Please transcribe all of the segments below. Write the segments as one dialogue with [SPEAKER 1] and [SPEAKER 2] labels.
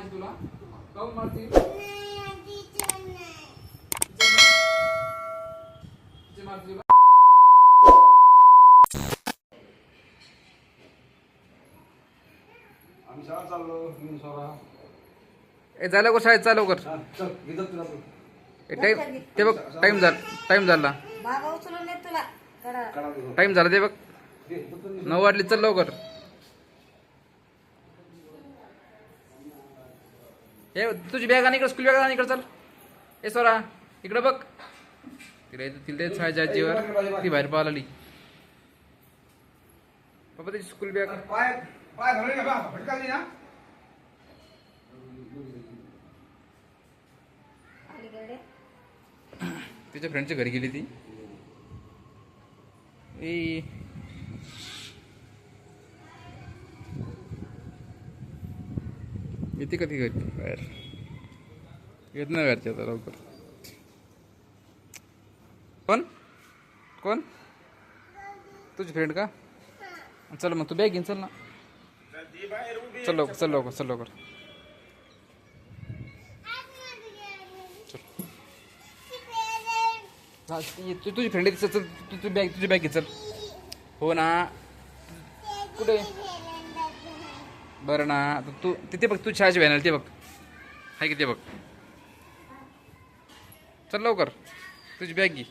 [SPEAKER 1] माझी तुला? काऊन मारती? तिचे मारती तुला
[SPEAKER 2] आम्ही शाळा चाललो मी स्वरा
[SPEAKER 1] ए जा लवकर शाळेत? चालू कर
[SPEAKER 2] चल इथं तुला तू.
[SPEAKER 1] टाइम ते बघ टाइम झाला टाइम झाला.
[SPEAKER 3] बाबा उचलून येत तुला. कडा
[SPEAKER 2] काढा ते.
[SPEAKER 1] टाइम झाला ते बघ. नऊ वाजली चल लवकर. हे तुझी बॅग आणि इकडे स्कूल बॅग आणि इकडे चल. ए सोरा इकडे बघ. तिला इथं- तिला तेच आजीवर ती बाहेर पाहायला आली. बाबा त्याची स्कूल बॅग
[SPEAKER 2] पाय पाय धरले का बा भटकाली ना.
[SPEAKER 3] अलीकडे.
[SPEAKER 1] तिच्या फ्रेंडच्या घरी गेली ती. ए येते कधी घरी बाहेर येत नाही घरच्या आता लवकर कोण कोण तुझी फ्रेंड का चल मग तू बॅग घेऊन चल ना चल लवकर चल लवकर चल लवकर तू तुझी फ्रेंड आहे चल तू तुझी बॅग तुझी बॅग घे चल हो ना कुठे बरं ना आता तू तिथे बघ तू शाळेची व्हॅन आली ते बघ. हाय की ते बघ. चल लवकर. तुझी बॅग घे.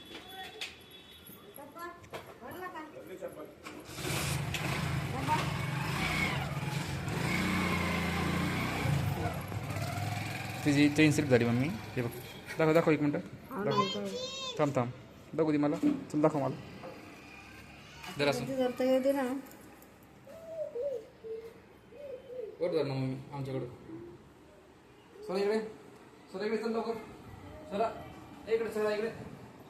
[SPEAKER 1] तुझी चेन स्लिप झाली मम्मी. ते बघ. दाखव दाखव एक मिनटं. दाखव. थांब थांब. दाखव दे मला. चल दाखव मला. जरा असं.
[SPEAKER 3] करता येते ना
[SPEAKER 1] वर धर ना मम्मी आमच्याकडं. सोला इकडे. सोला इकडे चल लवकर. ए, इकडे सोला इकडे.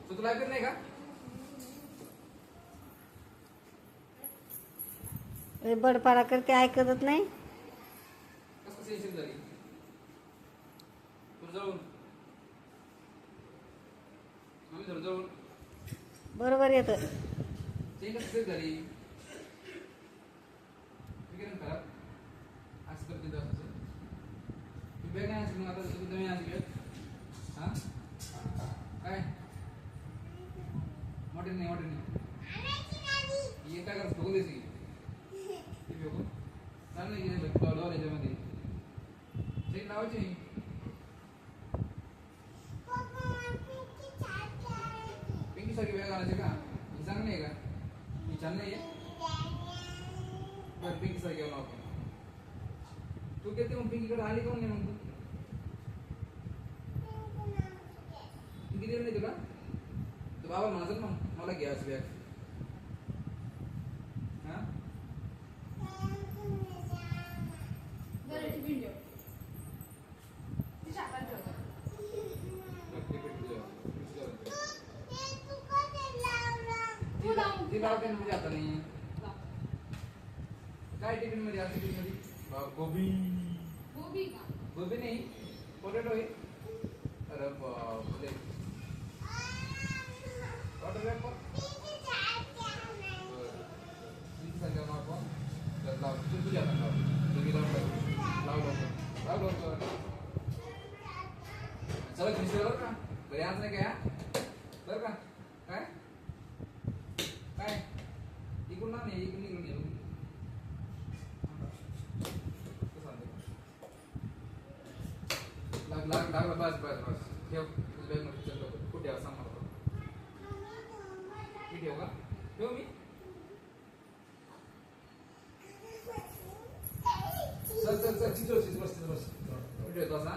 [SPEAKER 1] तू तुला ऐकत नाही का?
[SPEAKER 3] हे बडपाडा करते ऐकतच नाही.
[SPEAKER 1] कसं झाली तू जवळून मम्मी धर जवळून
[SPEAKER 3] बरोबर येतं.
[SPEAKER 1] चेन कसं झाली विक्रम खराब असं करते तर असं तू बॅग नाही मग आता तुम्ही तुम्ही आणली हा? काय? मोठे नाही मोठे नाही. ये काय करत? बघू देसी ती. बघू. चाल गेले लावलं याच्यामध्ये. ते लावायचे. पिंकी सारखी वेळ घालायचे का? ही चांगली आहे का? ही छान नाही आहे? बरं पिंकी सारखी घेऊन आपण. तू किती मग पिंकीकडे आली का नाही मग तू पिंकी दिली नाही तुला तू बाबा म्हणाल मग मला घ्या अशी बॅग हा? बरं, ती लावते ना तुझ्या हाताने. काय टिफिनमध्ये आज टिफिनमध्ये? बा- गोबी. गोबी नाही. पोटॅटो आहे. अरे बापरे. चला घरी बर का घरी आज नाही काय हा? का काय काय इकडून ना नाही इकडून इकडून येऊन लाग लाग लाग बस बस बस ठेव तुझ्या बॅगमध्ये चल लवकर. कुठे ठेवा सांग मला फक्त. मी ठेवू का ठेवू मी चल चल चल चित्र चित्र बस चित्र बस कुठे ठेवतो असा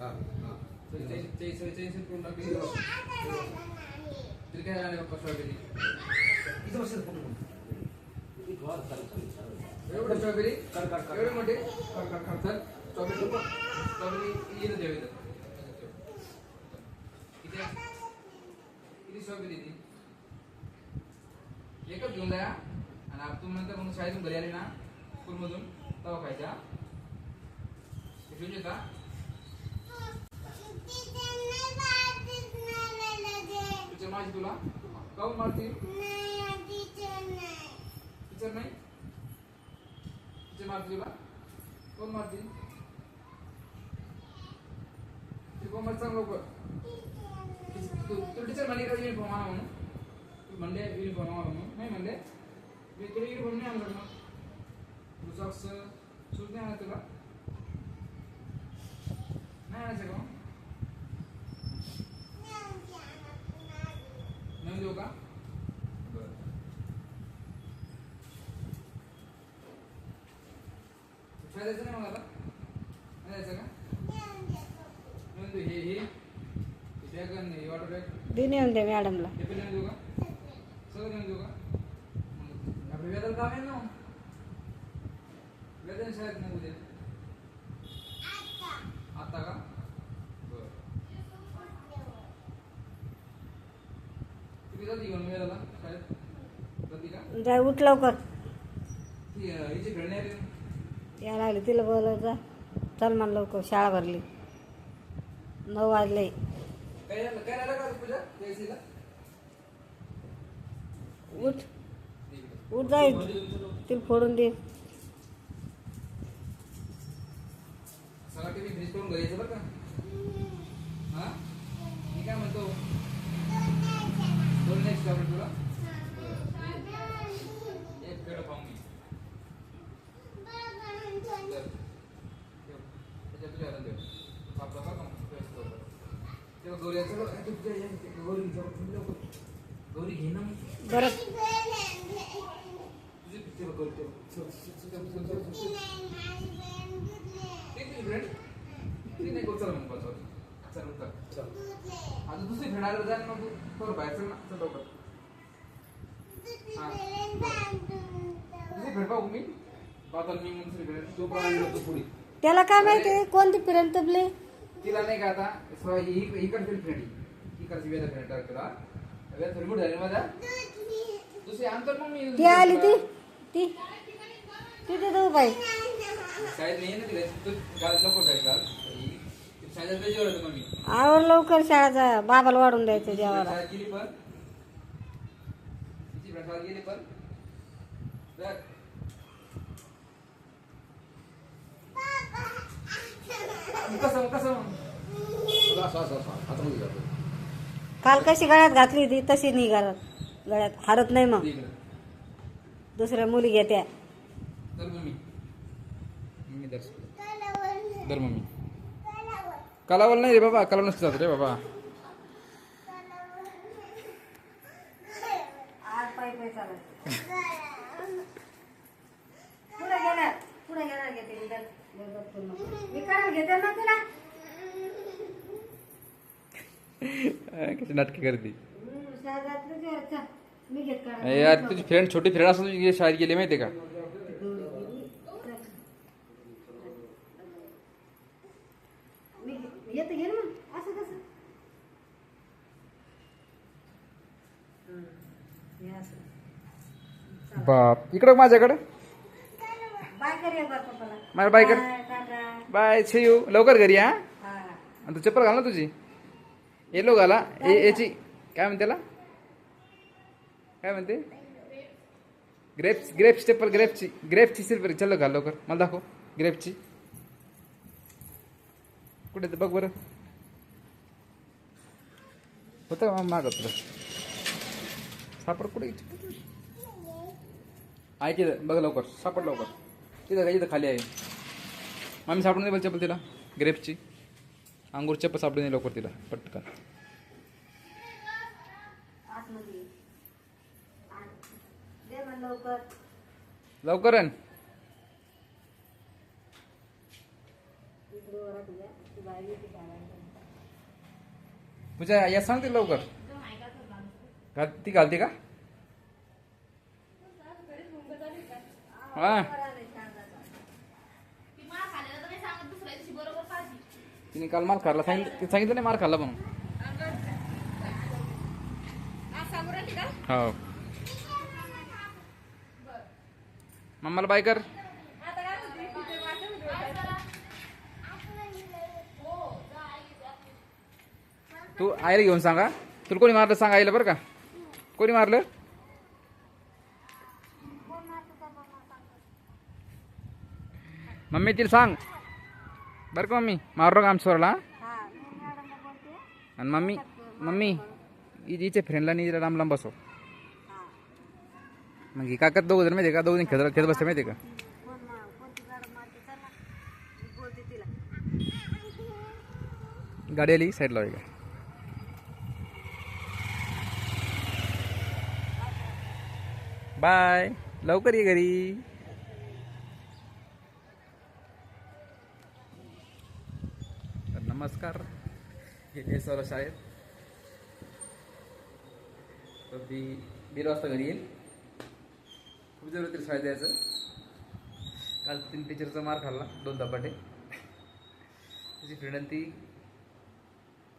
[SPEAKER 2] हा, हा.
[SPEAKER 1] चेन चेन चेन चेन करून टाकली तरी काय आले बाप्पा स्ट्रॉबेरी
[SPEAKER 2] इथं बस, इथं फोटो काढ. इथं वर चालेल, चालेल, चालेल.
[SPEAKER 1] एवढं स्ट्रॉबेरी
[SPEAKER 2] कर, कर, कर.
[SPEAKER 1] एवढे मोठे
[SPEAKER 2] कर, कर, कर.
[SPEAKER 1] चल स्ट्रॉबेरी स्ट्रॉबेरी येतं ठेव इथं किती आहे? किती स्ट्रॉबेरी ती एकच घेऊन द्या आणि आप तुम्ही नंतर मग शाळेतून घरी आले ना स्कूलमधून तवा खायच्या घेऊन येता. टीचर माझी तुला? काऊन मारते टीचर नाही? टीचर मारते तुला? कोण मारतील? ते कोण मारत सांग लवकर. तू टीचर म्हणे म्हणून. तू म्हणले युनिफॉर्म आणा म्हणून नाही म्हणले मी तुला युनिफॉर्म नाही आणलं मग तू सॉक्स शूज नाही आणा तुला नाही आणायचं का देऊ का शाळेत जायचं नाही मग आता नाही जायचं का नेऊन देऊ हे हे बॅग आणि हे वॉटर बॅग
[SPEAKER 3] दिन येऊन दे मॅडमला
[SPEAKER 1] हे पण नेऊन देऊ का शाळेत नाही उद्या आता का? बरं. जाते घेऊन शाळेत? जाते का?
[SPEAKER 3] जाय उठ लवकर.
[SPEAKER 1] ती हिची.
[SPEAKER 3] या लागली तिला बोलत जा. चल म्हण लवकर शाळा भरली. नऊ वाजले.
[SPEAKER 1] काय झालं? काय राहिलं का पूजा? जयसीला
[SPEAKER 3] उठ. उठ जाय तिला फोडून दे.
[SPEAKER 1] सगळा बरं. मग. मग आता दुसरी फ्रेंड आलं जा तू. थोडं बाहेर चल ना. चल लवकर. दुसरी फ्रेंड पाहू मी. पाहतो मी मग दुसरी फ्रेंड तो पण पुढे.
[SPEAKER 3] त्याला काय माहिती कोणती पिरेंट तबले?
[SPEAKER 1] तिला नाही का आता फ्रेंड ही करते वेदा फ्रेंड तुला
[SPEAKER 3] ती आली ती. ती. बाई.
[SPEAKER 1] तू मग मी
[SPEAKER 3] आवर लवकर शाळा बाबाला वाढून द्यायचं जेवायला.
[SPEAKER 1] कसं कसं?
[SPEAKER 2] असं असं असं हातामध्ये जातो
[SPEAKER 3] काल कशी गळ्यात घातली होती तशी नाही घरात गळ्यात हारत नाही मग. दुसऱ्या मुली घेत्या.
[SPEAKER 1] मम्मी. कलावल नाही रे बाबा कलाव नसतं जात रे बाबा.
[SPEAKER 3] आज पाय पाय चालत पुढे गेणार पुढे गेणार घेते मी काढून घेते ना तुला.
[SPEAKER 1] कशी नाटकी करते यार तुझी फ्रेंड छोटी फ्रेंड असं तुझी शाळेत गेली माहिती का. बाप इकडं माझ्याकडं. मला बाय कर.
[SPEAKER 3] बाय.
[SPEAKER 1] बाय यू लवकर घरी हा
[SPEAKER 3] हा.
[SPEAKER 1] आणि तू चप्पल घाल ना तुझी येलो घाला ए याची काय म्हणते त्याला? काय म्हणते? ग्रेप्स ग्रेप्स चप्पल ग्रेप्सची ग्रेप्सची सिल्वर चल घाल लवकर. मला दाखव. ग्रेप्सची. कुठे ते बघ बरं. होतं का मागं तुला? सापड कुठे तिथं. बघ लवकर. सापड लवकर. तिथं काय इथं खाली आहे. मामी सापडून दे चप्पल तिला. ग्रेप्सची. अंगूर चप्पल सापडून लवकर तिला पटकन.
[SPEAKER 3] लवकर
[SPEAKER 1] लवकर आण. पूजा या सांगते लवकर. घाल ती घालते का? हा. तिने काल मार खाल्ला. सांगितलं सांगितलं नाही मार खाल्ला म्हणून. हो. मम्माला बाय कर. तू आईला घेऊन सांगा. तुला कोणी मारलं सांग आईला बरं का? कोणी मारलं? मम्मी तिला सांग. बरं का मम्मी मारू का आमच्या स्वराला
[SPEAKER 3] हा, मी मॅडम
[SPEAKER 1] आणि मम्मी मम्मी हि- हिचे फ्रेंडला आणि हिला लांब लांब बसव मग ही काका दोघं जण माहिती आहे का दोघं जण खेळत खेळत बसते माहिती आहे का
[SPEAKER 3] कोण मा- कोणती गाडं मारते चल ना मी बोलते तिला
[SPEAKER 1] गाडी आली साईडला आहे का बाय लवकर ये घरी तर नमस्कार. गेले सर्व शाळेत. तर ती दीड वाजता घरी येईल. खूप जरूर तरी शाळेत द्यायचं काल तीन टीचरचा मार खाल्ला दोन धपाटे. त्याची विनंती ती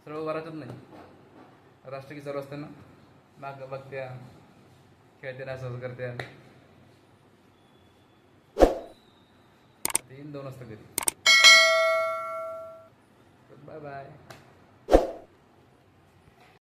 [SPEAKER 1] सर्व वरातच नाही. राष्ट्रगीत चालू असताना माग बघत्या खेळत्या असं करत्या. तीन दोन वाजता घरी. Bye bye